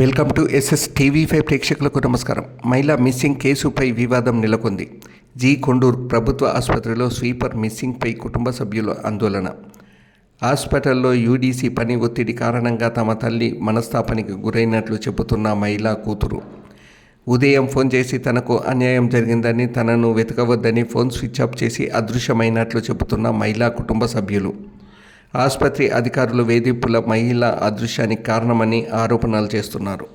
Welcome to SS TV five ప్రేక్షకులకు నమస్కారం. మహిళా మిస్సింగ్ కేసుపై వివాదం నెలకొంది. జీ కొండూర్ ప్రభుత్వ ఆసుపత్రిలో స్వీపర్ మిస్సింగ్పై కుటుంబ సభ్యుల ఆందోళన. హాస్పిటల్లో యూడీసీ పని ఒత్తిడి కారణంగా తమ తల్లి మనస్తాపానికి గురైనట్లు చెబుతున్న మహిళా కూతురు. ఉదయం ఫోన్ చేసి తనకు అన్యాయం జరిగిందని తనను వెతకవద్దని ఫోన్ స్విచ్ ఆఫ్ చేసి అదృశ్యమైనట్లు చెబుతున్న మహిళా కుటుంబ సభ్యులు. ఆసుపత్రి అధికారులు వేధింపుల మహిళ అదృశ్యానికి కారణమని ఆరోపణలు చేస్తున్నారు.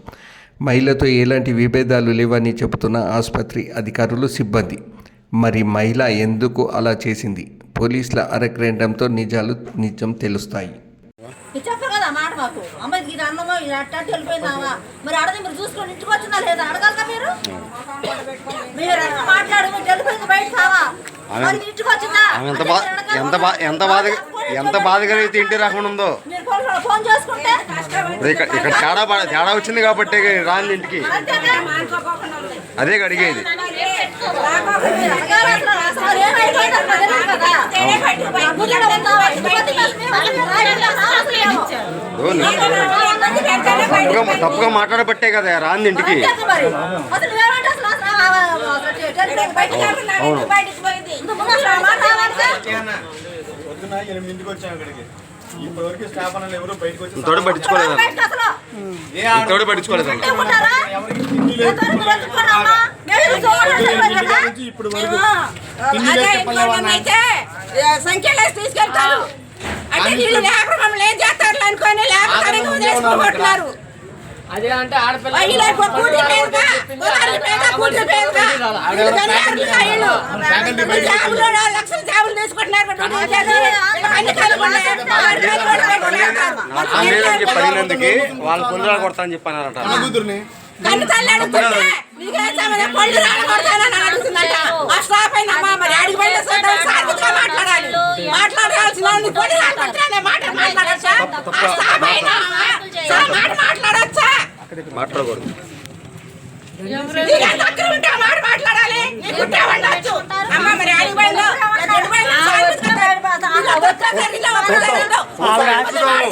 మహిళతో ఎలాంటి విభేదాలు లేవని చెబుతున్న ఆసుపత్రి అధికారులు సిబ్బంది. మరి మహిళ ఎందుకు అలా చేసింది? పోలీసుల అరగ్రేండంతో నిజాలు నిజం తెలుస్తాయి. మీరు చెప్పరు కదా మాట మాకు? అమ్మాయికి ఇది అన్నమో ఇది అట్టట్టు వెళ్ళిపోయిందామా మరి అడది మీరు చూసుకొని ఇంటికి వచ్చిందా లేదా? అడగాలిగా మీరు? మీరు అట్లా మాట్లాడు మీరు వెళ్ళిపోయింది బయట కావా ఎంత బాధ ఎంత బాధ కలిగితే ఇంటి రాకుండా ఉందో ఇప్పుడు ఇక్కడ ఇక్కడ తేడా తేడా వచ్చింది కాబట్టి రాని ఇంటికి? అదే అడిగేది తప్పుగా తప్పుగా మాట్లాడబట్టే కదా రాని ఇంటికి అవును. పొద్దున ఎనిమిదింటికి వచ్చాం స్టాఫ్ ఎవరు బయటకు వచ్చి ఇంతోటి పట్టించుకోలేదు పట్టించుకోలేదు? ఎవరికి తిండి లేదు ఎంతవరకు మీరు ఎత్తుకోరమ్మా? మేము ఇది చూడాలి ఎనిమిది కదా? నుంచి ఇప్పుడు వరకు తిండి అదే లేదు చెప్పలే ఇంకో వాళ్ళ అయితే సంఖ్యలేసి తీసుకెళ్తారు. అంటే వీళ్ళు లేకుండా మమ్మల్ని ఏం చేస్తారు అనుకొని లేకపోతే వదిలేసుకోబోతున్నారు అదే అంటే ఆడపిల్ల లక్షల తీసుకుంటున్నారు వాళ్ళ పొందరాలు కొడతానని చెప్పన్నారట అన్న కూతుర్ని. కన్ను తల్లి అడుగుతుంటే నీకేం సంబంధం? పళ్ళు రాలగొడతానని అడుగుతుందంట. ఆ స్టాప్ అయినా అమ్మా మరి అడిగి పోయిన సొంతం సార్వత్రికంగా మాట్లాడాలి. మాట్లాడాల్సిన వాళ్ళు పళ్ళు రాలగొడతానే మాట మాట్లాడొచ్చా? ఆ స్టాప్ అయినా అమ్మా, సా మాట మాట్లాడొచ్చా? మాట్లాడకూడదు నీకు ఎంత అక్కర ఉంటే ఆ మాట మాట్లాడాలి. అమ్మా మరి అడిగి పోయిందో, ఎక్కడికి పోయిందో సార్వత్రికంగా ఇలా ఒక్క జరిగిందో, ఒక్క జరిగిందో.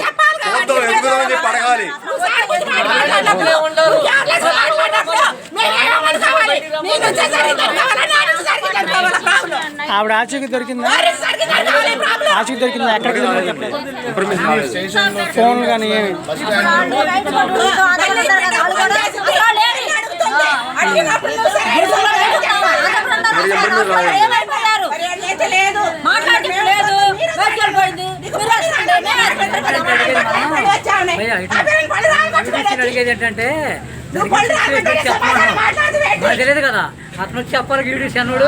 చెప్పాలి కదా. చూద్దాం ఎందుకుదో అని చెప్పి అడగాలి నువ్వు సార్వత్రికంగా మాట్లాడినప్పుడు, నువ్వు జాగ్రత్తగా మాట్లాడినప్పుడు, మేమేమని కావాలి? నీ నుంచే జరిగిందని కావాలా? నా నుంచి జరిగిందని కావాలా ప్రాబ్లం? ఆవిడ ఆచూకి దొరికిందా? ఆచూకి దొరికిందా ఎక్కడికి దొరికింది ఫోన్ కానీ ఏమి అడిగినప్పుడు నువ్వు సరే ఏమైపోయారు? మరి అయితే లేదు మాట్లాడడానికి లేదు బయటికి వెళ్ళిపోయింది మీరు వస్తుంటే మేము ఎక్కడ వచ్చావునే. అతనికి పళ్ళు రాలగొట్టుకొని అడిగేది ఏంటంటే? నాకు తెలియదు కదా అతను వచ్చి చెప్పాలి వీడియో అన్నాడు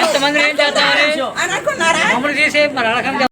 ఎంతమంది ఏం అనుకున్నారా మమ్మల్ని తీసే మరి అడగండి